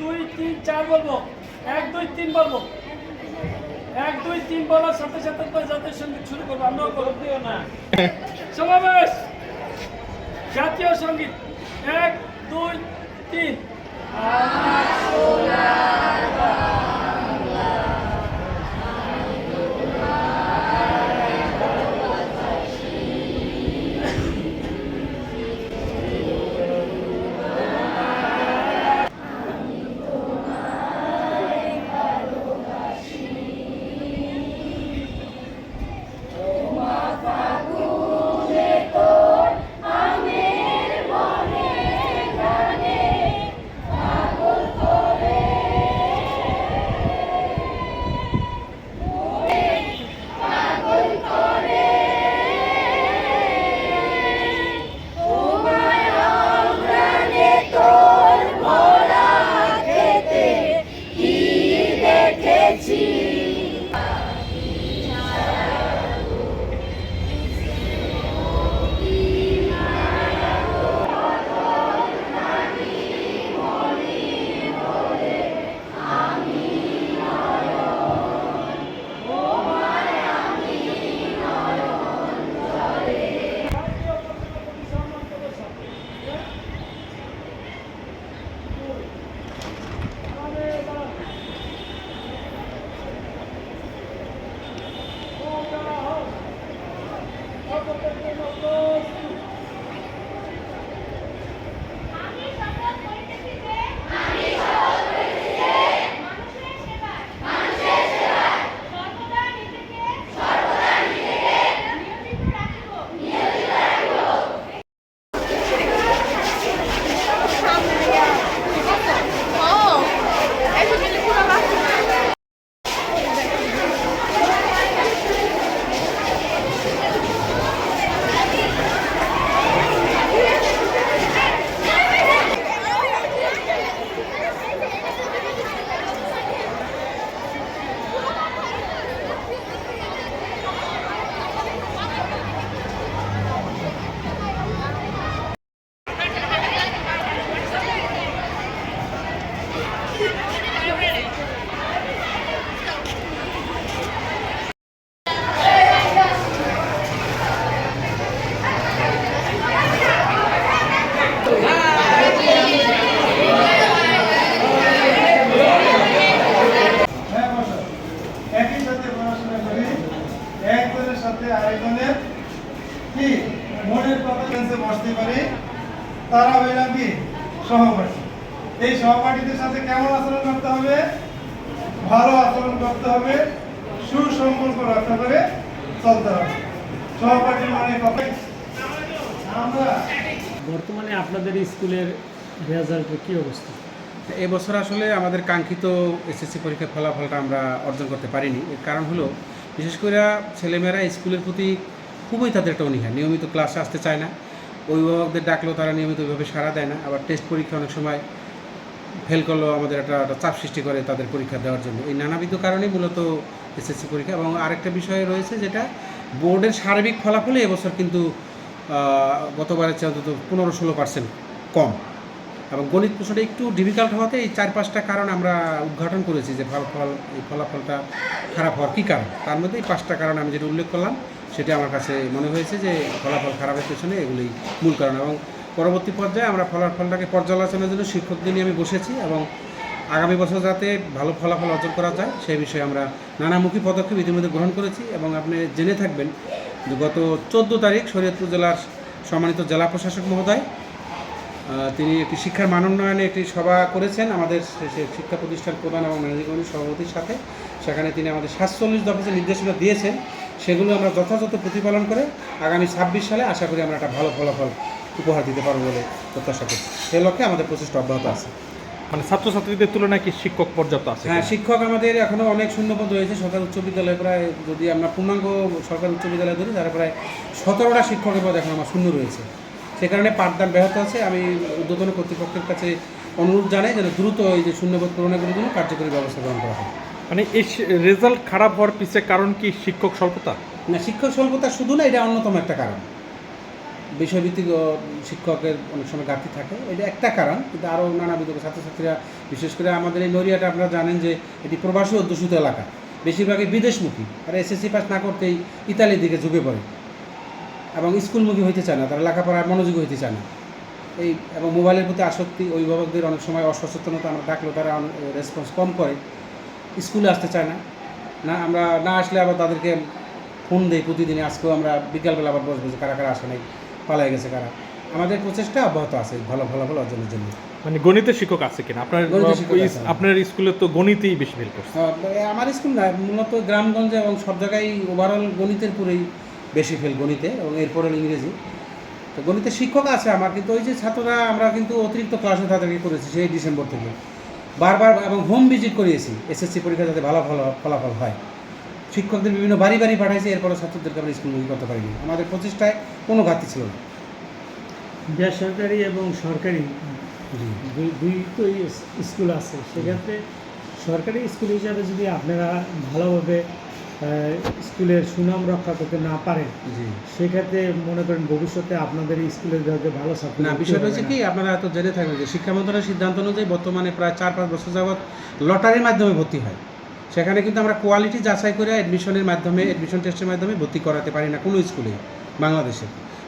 দুই তিন চার বলব। এক দুই তিন বলব। এক দুই তিন বলার সাথে সাথে তো জাতীয় সংগীত শুরু করব আমরাও করব। দিও না। সমাবেশ। জাতীয় সংগীত। এক দুই তিন। আমি কি? মনের কথা বসতে পারি। তারা হইলাম কি? সহপাঠী। এই সহপাঠীদের সাথে কেমন আচরণ করতে হবে? ভালো আচরণ করতে হবে। সুসম্পর্ক রক্ষা করে চলতে হবে। সহপাঠী মানে কবে? আমরা বর্তমানে আপনাদের স্কুলের রেজাল্টের কি অবস্থা? এবছর আসলে আমাদের কাঙ্ক্ষিত এসএসসি পরীক্ষার ফলাফলটা আমরা অর্জন করতে পারিনি। এর কারণ হলো বিশেষ করে ছেলেমেয়েরা স্কুলের প্রতি খুবই তাদের একটা অনীহা। নিয়মিত ক্লাসে আসতে চায় না। অভিভাবকদের ডাকলেও তারা নিয়মিত ওইভাবে সাড়া দেয় না। আবার টেস্ট পরীক্ষা অনেক সময় ফেল করলেও আমাদের একটা একটা চাপ সৃষ্টি করে তাদের পরীক্ষা দেওয়ার জন্য। এই নানাবিধ কারণে মূলত এসএসসি পরীক্ষা। এবং আরেকটা বিষয় রয়েছে যেটা, বোর্ডের সার্বিক ফলাফলে এবছর কিন্তু গতবারের চেয়ে অন্তত পনেরো ষোলো পার্সেন্ট কম। এবং গণিত প্রশ্নটা একটু ডিফিকাল্ট হওয়াতে এই চার পাঁচটা কারণ আমরা উদ্ঘাটন করেছি যে ফলাফল এই ফলাফলটা খারাপ হওয়ার কী কারণ? তার মধ্যে এই পাঁচটা কারণ আমি যেটা উল্লেখ করলাম সেটা আমার কাছে মনে হয়েছে যে ফলাফল খারাপের পেছনে এগুলোই মূল কারণ এবং পরবর্তী পর্যায়ে আমরা ফলাফলটাকে পর্যালোচনার জন্য শিক্ষকদের নিয়ে আমি বসেছি এবং আগামী বছর যাতে ভালো ফলাফল অর্জন করা যায়, সেই বিষয়ে আমরা নানামুখী পদক্ষেপ ইতিমধ্যে গ্রহণ করেছি এবং আপনি জেনে থাকবেন যে গত চোদ্দ তারিখ শরীয়তপুর জেলার সম্মানিত জেলা প্রশাসক মহোদয় তিনি একটি শিক্ষার মানোন্নয়নে একটি সভা করেছেন আমাদের শিক্ষা প্রতিষ্ঠান প্রধান এবং ম্যানেজিং কমিটির সভাপতির সাথে। সেখানে তিনি আমাদের সাতচল্লিশ দফা যে নির্দেশনা দিয়েছেন সেগুলো আমরা যথাযথ প্রতিপালন করে আগামী ছাব্বিশ সালে আশা করি আমরা একটা ভালো ফলাফল উপহার দিতে পারব বলে প্রত্যাশা করছি। সে লক্ষ্যে আমাদের প্রচেষ্টা অব্যাহত আছে। মানে ছাত্রছাত্রীদের তুলনায় কি শিক্ষক পর্যাপ্ত আছে? হ্যাঁ শিক্ষক আমাদের এখনও অনেক শূন্যপদ রয়েছে। সরকারি উচ্চ বিদ্যালয়ে প্রায় যদি আমরা পূর্ণাঙ্গ সরকারি উচ্চ বিদ্যালয় ধরি তারা প্রায় সতেরোটা শিক্ষকের পদ এখন আমার শূন্য রয়েছে। সে কারণে পাঠদান ব্যাহত আছে। আমি উদ্বোধন কর্তৃপক্ষের কাছে অনুরোধ জানাই যেন দ্রুত এই যে শূন্যপদ পূরণের জন্য কার্যকরী ব্যবস্থা গ্রহণ করা হয় মানে এই রেজাল্ট খারাপ হওয়ার পিছিয়ে কারণ কি শিক্ষক স্বল্পতা? না, শিক্ষক স্বল্পতা শুধু না, এটা অন্যতম একটা কারণ। বিষয়ভিত্তিক শিক্ষকের অনেক সময় ঘাটতি থাকে। এটা একটা কারণ, কিন্তু আরও নানাবিধ ছাত্রছাত্রীরা, বিশেষ করে আমাদের এই নড়িয়াটা আপনারা জানেন যে, এটি প্রবাসী অধ্যুষিত এলাকা। বেশিরভাগই বিদেশমুখী, আর এসএসসি পাস না করতেই ইতালির দিকে ঝুঁকে পড়ে। এবং স্কুলমুখী হইতে চায় না, তারা লেখাপড়ায় মনোযোগী হইতে চায় না। এই, এবং মোবাইলের প্রতি আসক্তি অভিভাবকদের অনেক সময় অসচেতনতা আমরা ডাকলেও তারা রেসপন্স কম করে। স্কুলে আসতে চায় না। না আমরা না আসলে আবার তাদেরকে ফোন দেই প্রতিদিনে আজকেও আমরা বিকালবেলা আবার বসবো যে কারা কারা আসে নাই পালাই গেছে কারা। আমাদের প্রচেষ্টা অব্যাহত আছে ভালো ফলাফল অর্জনের জন্য। মানে গণিতের শিক্ষক আছে কিনা? আপনার আপনার স্কুলে তো গণিতেই বেশি ফেল করছে। আমার স্কুল না মূলত গ্রামগঞ্জে এবং সব জায়গায় ওভারঅল গণিতের পুরেই বেশি ফেল গণিতে এবং এরপরে ইংরেজি। তো গণিতের শিক্ষক আছে আমার কিন্তু ওই যে ছাত্ররা আমরা কিন্তু অতিরিক্ত ক্লাসে তাদেরকে করেছি সেই ডিসেম্বর থেকে। বারবার এবং হোম ভিজিট করিয়েছি। এসএসসি পরীক্ষা যাতে ভালো ভালো ফলাফল হয়। শিক্ষকদের বিভিন্ন বাড়ি বাড়ি পাঠাইছি এরপরে ছাত্রদেরকে আমরা স্কুলমুখী করতে পারিনি। আমাদের প্রচেষ্টায় কোনো ঘাটতি ছিল না। বেসরকারি এবং সরকারি জি। দুই দুই তো স্কুল আছে। সেক্ষেত্রে সরকারি স্কুল হিসাবে যদি আপনারা ভালোভাবে স্কুলের সুনাম রক্ষা করতে না পারেন সেক্ষেত্রে মনে করেন ভবিষ্যতে আপনাদের স্কুলের বিভাগে ভালো ছাত্র না বিষয়টা হচ্ছে কি আপনারা তো জেনে থাকবেন যে শিক্ষা মন্ত্রণালয়ের সিদ্ধান্ত অনুযায়ী বর্তমানে প্রায় চার পাঁচ বছর যাবৎ লটারির মাধ্যমে ভর্তি হয়। সেখানে কিন্তু আমরা কোয়ালিটি যাচাই করে অ্যাডমিশনের মাধ্যমে অ্যাডমিশন টেস্টের মাধ্যমে ভর্তি করাতে পারি না কোনো স্কুলে বাংলাদেশে।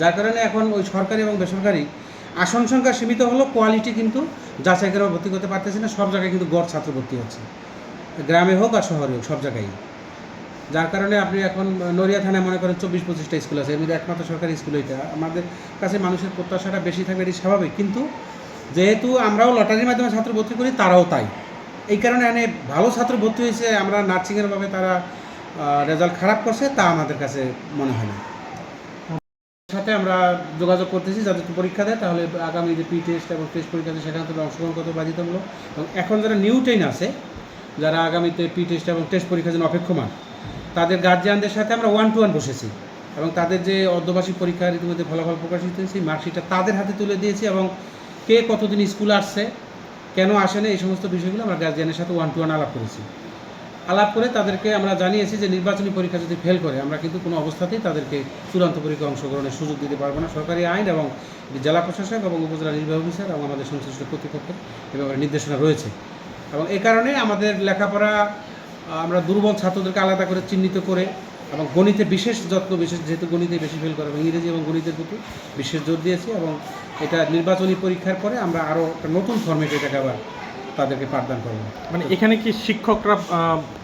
যার কারণে এখন ওই সরকারি এবং বেসরকারি আসন সংখ্যা সীমিত হলেও কোয়ালিটি কিন্তু যাচাই করে ভর্তি করতে পারতেছে না সব জায়গায় কিন্তু গড় ছাত্র ভর্তি হচ্ছে। গ্রামে হোক আর শহরে হোক সব জায়গায়। যার কারণে আপনি এখন নড়িয়া থানায় মনে করেন চব্বিশ, পঁচিশটা স্কুল আছে। মধ্যে একমাত্র সরকারি স্কুল এটা। আমাদের কাছে মানুষের প্রত্যাশাটা বেশি থাকবে এটি স্বাভাবিক। কিন্তু যেহেতু আমরাও লটারির মাধ্যমে ছাত্র ভর্তি করি, তারাও তাই। এই কারণে এখানে ভালো ছাত্র ভর্তি হয়েছে, আমরা নার্সিংয়ের ভাবে তারা রেজাল্ট খারাপ করছে, তা আমাদের কাছে মনে হয় না। সাথে আমরা যোগাযোগ করতেছি যাদের পরীক্ষা দেয়, তাহলে আগামী যে পি টেস্ট এবং টেস্ট পরীক্ষা আছে, সেখানে তাদের অংশগ্রহণ করতে বাধ্যতামূলক। এবং এখন যারা নিউ টেন আছে, যারা আগামীতে পি টেস্ট এবং টেস্ট পরীক্ষার জন্য অপেক্ষমান তাদের গার্জিয়ানদের সাথে আমরা ওয়ান টু ওয়ান বসেছি এবং তাদের যে অর্ধবার্ষিক পরীক্ষার ইতিমধ্যে ফলাফল প্রকাশিত হয়েছে মার্কশিটটা তাদের হাতে তুলে দিয়েছি এবং কে কতদিন স্কুলে আসছে, কেন আসেনি এই সমস্ত বিষয়গুলো আমরা গার্জিয়ানের সাথে ওয়ান টু ওয়ান আলাপ করেছি। আলাপ করে তাদেরকে আমরা জানিয়েছি যে নির্বাচনী পরীক্ষা যদি ফেল করে, আমরা কিন্তু কোনো অবস্থাতেই তাদেরকে চূড়ান্ত পরীক্ষা অংশগ্রহণের সুযোগ দিতে পারব না। সরকারি আইন এবং জেলা প্রশাসক এবং উপজেলা নির্বাহী অফিসার এবং আমাদের সংশ্লিষ্ট কর্তৃপক্ষের এ ব্যাপারে নির্দেশনা রয়েছে। এবং এ কারণে আমাদের লেখাপড়া আমরা দুর্বল ছাত্রদেরকে আলাদা করে চিহ্নিত করে এবং গণিতে বিশেষ যত্ন বিশেষ যেহেতু গণিতে বেশি ফেল করে এবং ইংরেজি এবং গণিতের প্রতি বিশেষ জোর দিয়েছি এবং এটা নির্বাচনী পরীক্ষার পরে আমরা আরও একটা নতুন ফর্মেটে এটাকে আবার তাদেরকে পাঠদান করব। মানে এখানে কি শিক্ষকরা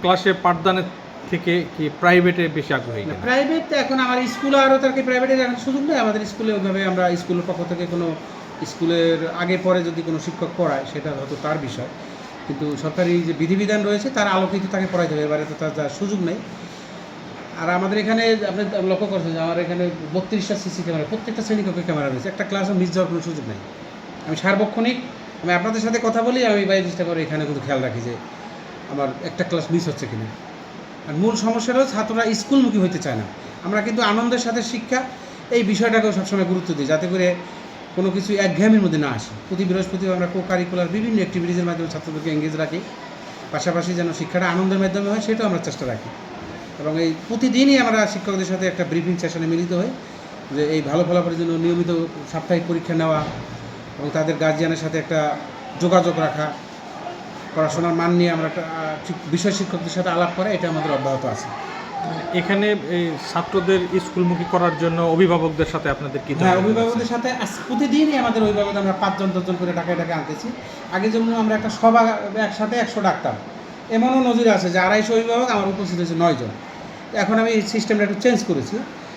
ক্লাসে পাঠদানের থেকে কি প্রাইভেটে বেশি আগ্রহী? প্রাইভেট এখন আমার স্কুলে আরও তার কি প্রাইভেটের এখন সুযোগ নেই। আমাদের স্কুলে ওইভাবে আমরা স্কুলের পক্ষ থেকে কোনো স্কুলের আগে পরে যদি কোনো শিক্ষক পড়ায় সেটা হয়তো তার বিষয়। কিন্তু সরকারি যে বিধিবিধান রয়েছে, তার আলোকিত তাকে পড়াইতে হবে। এবারে তো তার যার সুযোগ নেই। আর আমাদের এখানে আপনি লক্ষ্য করছেন যে আমার এখানে বত্রিশটা সিসি ক্যামেরা, প্রত্যেকটা শ্রেণীকক্ষে ক্যামেরা রয়েছে। একটা ক্লাসও মিস যাওয়ার কোনো সুযোগ নেই। আমি সার্বক্ষণিক, আমি আপনাদের সাথে কথা বলি, আমি বাইরে চেষ্টা করে এখানে কিন্তু খেয়াল রাখি যে আমার একটা ক্লাস মিস হচ্ছে কিনা। আর মূল সমস্যাটা হচ্ছে ছাত্ররা স্কুলমুখী হতে চায় না। আমরা কিন্তু আনন্দের সাথে শিক্ষা, এই বিষয়টাকেও সবসময় গুরুত্ব দিই, যাতে করে কোনো কিছু একঘেয়েমির মধ্যে না আসে। প্রতি বৃহস্পতিবার আমরা কো কারিকুলার বিভিন্ন অ্যাক্টিভিটিজের মাধ্যমে ছাত্রদেরকে এঙ্গেজ রাখি। পাশাপাশি যেন শিক্ষাটা আনন্দের মাধ্যমে হয়, সেটাও আমরা চেষ্টা রাখি। এবং এই প্রতিদিনই আমরা শিক্ষকদের সাথে একটা ব্রিফিং সেশনে মিলিত হই, যে এই ভালো ফলাফলের জন্য নিয়মিত সাপ্তাহিক পরীক্ষা নেওয়া এবং তাদের গার্জিয়ানের সাথে একটা যোগাযোগ রাখা, পড়াশোনার মান নিয়ে আমরা একটা বিষয় শিক্ষকদের সাথে আলাপ করা, এটা আমাদের অব্যাহত আছে। এখানে এই ছাত্রদের স্কুলমুখী করার জন্য অভিভাবকদের সাথে আপনাদের কি হ্যাঁ অভিভাবকদের সাথে প্রতিদিনই আমাদের অভিভাবক আমরা পাঁচজন দশজন করে ঢাকায় ঢাকায় আনতেছি। আগে যেমন আমরা একটা সভা একসাথে একশো ডাক্তার এমনও নজির আছে যে আড়াইশো অভিভাবক আমার উপস্থিত হয়েছে নয়জন। এখন আমি এই সিস্টেমটা একটু চেঞ্জ করেছি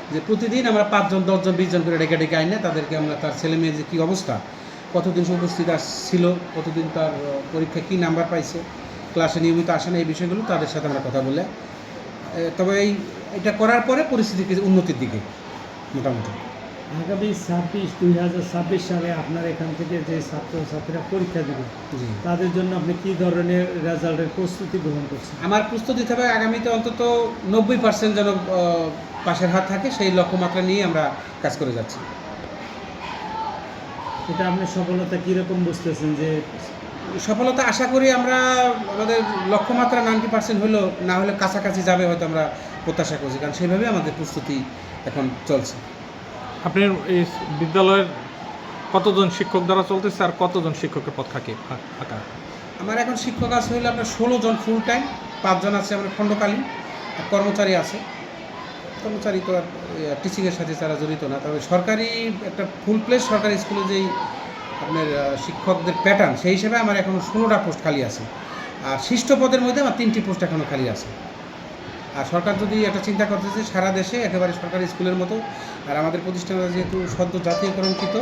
যে প্রতিদিন আমরা পাঁচজন দশজন বিশজন করে ডেকে ডেকে আইনে তাদেরকে আমরা তার ছেলে মেয়ের যে কী অবস্থা কতদিন সে উপস্থিত ছিল কতদিন তার আহ, পরীক্ষায় কী নাম্বার পাইছে ক্লাসে নিয়মিত আসে না এই বিষয়গুলো তাদের সাথে আমরা কথা বলে তবে এই এটা করার পরে পরিস্থিতি কিছু উন্নতির দিকে মোটামুটি। আগামী ছাব্বিশ দুই হাজার ছাব্বিশ সালে আপনার এখান থেকে যে ছাত্রছাত্রীরা পরীক্ষা দেবে তাদের জন্য আপনি কি ধরনের রেজাল্টের প্রস্তুতি গ্রহণ করছেন? আমার প্রস্তুতি থাকবে আগামীতে অন্তত নব্বই পার্সেন্ট যেন পাশের হাত থাকে সেই লক্ষ্যমাত্রা নিয়ে আমরা কাজ করে যাচ্ছি। এটা আপনি সফলতা কীরকম বুঝতেছেন যে সফলতা আশা করি আমরা আমাদের লক্ষ্যমাত্রা নাইনটি পার্সেন্ট হলেও না হলে কাছাকাছি যাবে হয়তো আমরা প্রত্যাশা করছি কারণ সেইভাবে আমাদের প্রস্তুতি এখন চলছে। আপনার এই বিদ্যালয়ের কতজন শিক্ষক দ্বারা চলতেছে আর কতজন শিক্ষকের পদ থাকে ফাঁকা? আমার এখন শিক্ষক আছে হলো আপনার ষোলো জন ফুল টাইম পাঁচজন আছে আমার খণ্ডকালীন কর্মচারী আছে। কর্মচারী তো আর টিচিংয়ের সাথে তারা জড়িত না তবে সরকারি একটা ফুল প্লেস সরকারি স্কুলে যেই আপনার শিক্ষকদের প্যাটার্ন সেই হিসেবে আমার এখনও ষোলোটা পোস্ট খালি আছে। আর শিষ্ট পদের মধ্যে আমার তিনটি পোস্ট এখনও খালি আছে। আর সরকার যদি একটা চিন্তা করতেছে, সারা দেশে একেবারে সরকারি স্কুলের মতো, আর আমাদের প্রতিষ্ঠানটা যেহেতু সদ্য জাতীয়করণকৃত